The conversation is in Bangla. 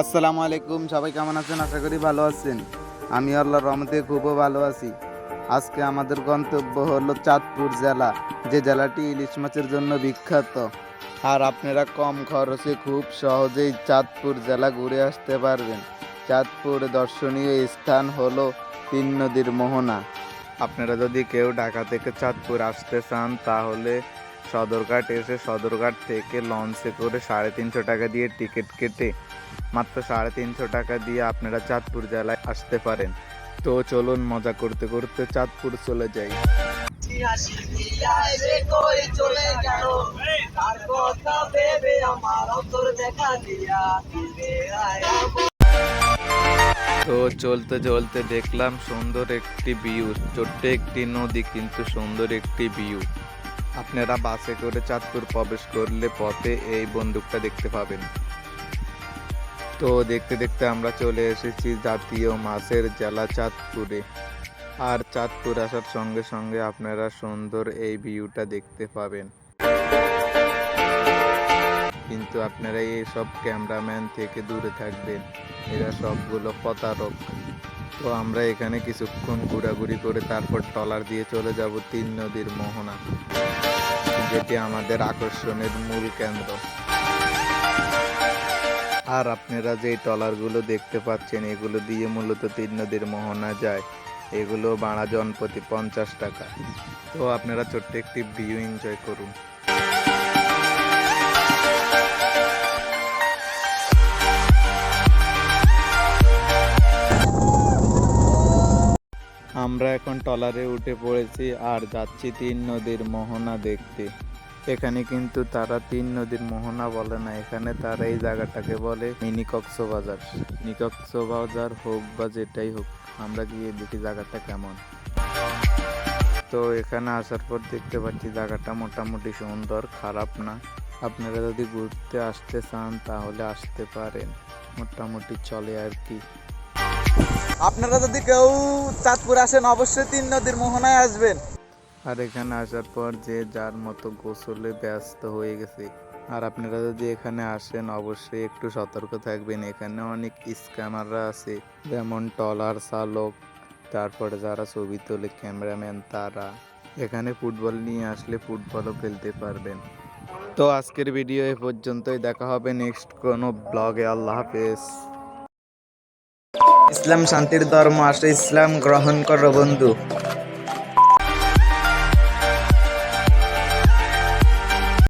আসসালামু আলাইকুম, সবাই কেমন আছেন? আশা করি ভালো আছেন। আমি আল্লাহর রহমতে খুবও ভালো আছি। আজকে আমাদের গন্তব্য হলো চাঁদপুর জেলা, যে জেলাটি ইলিশ মাছের জন্য বিখ্যাত। আর আপনারা কম খরচে খুব সহজেই চাঁদপুর জেলা ঘুরে আসতে পারবেন। চাঁদপুর দর্শনীয় স্থান হলো তিন নদীর মোহনা। আপনারা যদি কেউ ঢাকা থেকে চাঁদপুর আসতে চান, তাহলে সদরঘাট এসে সদরঘাট থেকে লঞ্চে করে সাড়ে তিনশো টাকা দিয়ে টিকিট কেটে মাত্র সাড়ে তিনশো টাকা দিয়ে আপনারা চাঁদপুর জেলায় আসতে পারেন। তো চলুন মজা করতে করতে চাঁদপুর চলে যাই। তো চলতে চলতে দেখলাম সুন্দর একটি ভিউ, ছোট্ট একটি নদী কিন্তু সুন্দর একটি ভিউ। আপনারা বাসে করে চাঁদপুর প্রবেশ করলে পথে এই বন্দুকটা দেখতে পাবেন। তো দেখতে দেখতে আমরা চলে এসেছি জাতীয় মাছের জেলা চাঁদপুরে। আর চাঁদপুর আসার সঙ্গে সঙ্গে আপনারা সুন্দর এই ভিউটা দেখতে পাবেন। কিন্তু আপনারা এইসব ক্যামেরাম্যান থেকে দূরে থাকবেন। এরা সবগুলো প্রতারক। তো আমরা এখানে কিছুক্ষণ ঘোরাঘুরি করে তারপর ট্রলার দিয়ে চলে যাব তিন নদীর মোহনা, যেটি আমাদের আকর্ষণের মূল কেন্দ্র। আর আপনারা যে ট্রলারগুলো দেখতে পাচ্ছেন, এগুলো দিয়ে মূলত তিন নদীর মোহনা যায়। এগুলো ভাড়া জনপ্রতি পঞ্চাশ টাকা। তো আপনারা ছোট্ট একটি ভিউ এনজয় করুন। আমরা এখন ট্রলারে উঠে পড়েছি আর যাচ্ছি তিন নদীর মোহনা দেখতে। এখানে কিন্তু তারা তিন নদীর মোহনা বলে না, এখানে তারা এই জায়গাটাকে বলে মিনি কক্সবাজার মিনি কক্সবাজার হোক বা যেটাই হোক, আমরা গিয়ে দেখি জায়গাটা কেমন। তো এখানে আসার পর দেখতে পাচ্ছি জায়গাটা মোটামুটি সুন্দর, খারাপ না। আপনারা যদি ঘুরতে আসতে চান তাহলে আসতে পারেন, মোটামুটি চলে আর কি। আপনারা যদি কেউ চাঁদপুর আসেন, অবশ্যই তিন নদীর মোহনায় আসবেন। আর এখানে আসার পর যে যার মতো গোসলে ব্যস্ত হয়ে গেছে। আর আপনারা যদি এখানে আসেন, অবশ্যই একটু সতর্ক থাকবেন। এখানে অনেক স্ক্যামাররা আছে, যেমন টলার চালক, তারপরে যারা ছবি তোলে, ক্যামেরাম্যান তারা। এখানে ফুটবল নিয়ে আসলে ফুটবলও খেলতে পারবেন। তো আজকের ভিডিও এ পর্যন্তই। দেখা হবে নেক্সট কোনো ব্লগে আল্লাহ হাফেজ। ইসলাম শান্তির ধর্ম আসে। ইসলাম গ্রহণ করো বন্ধু।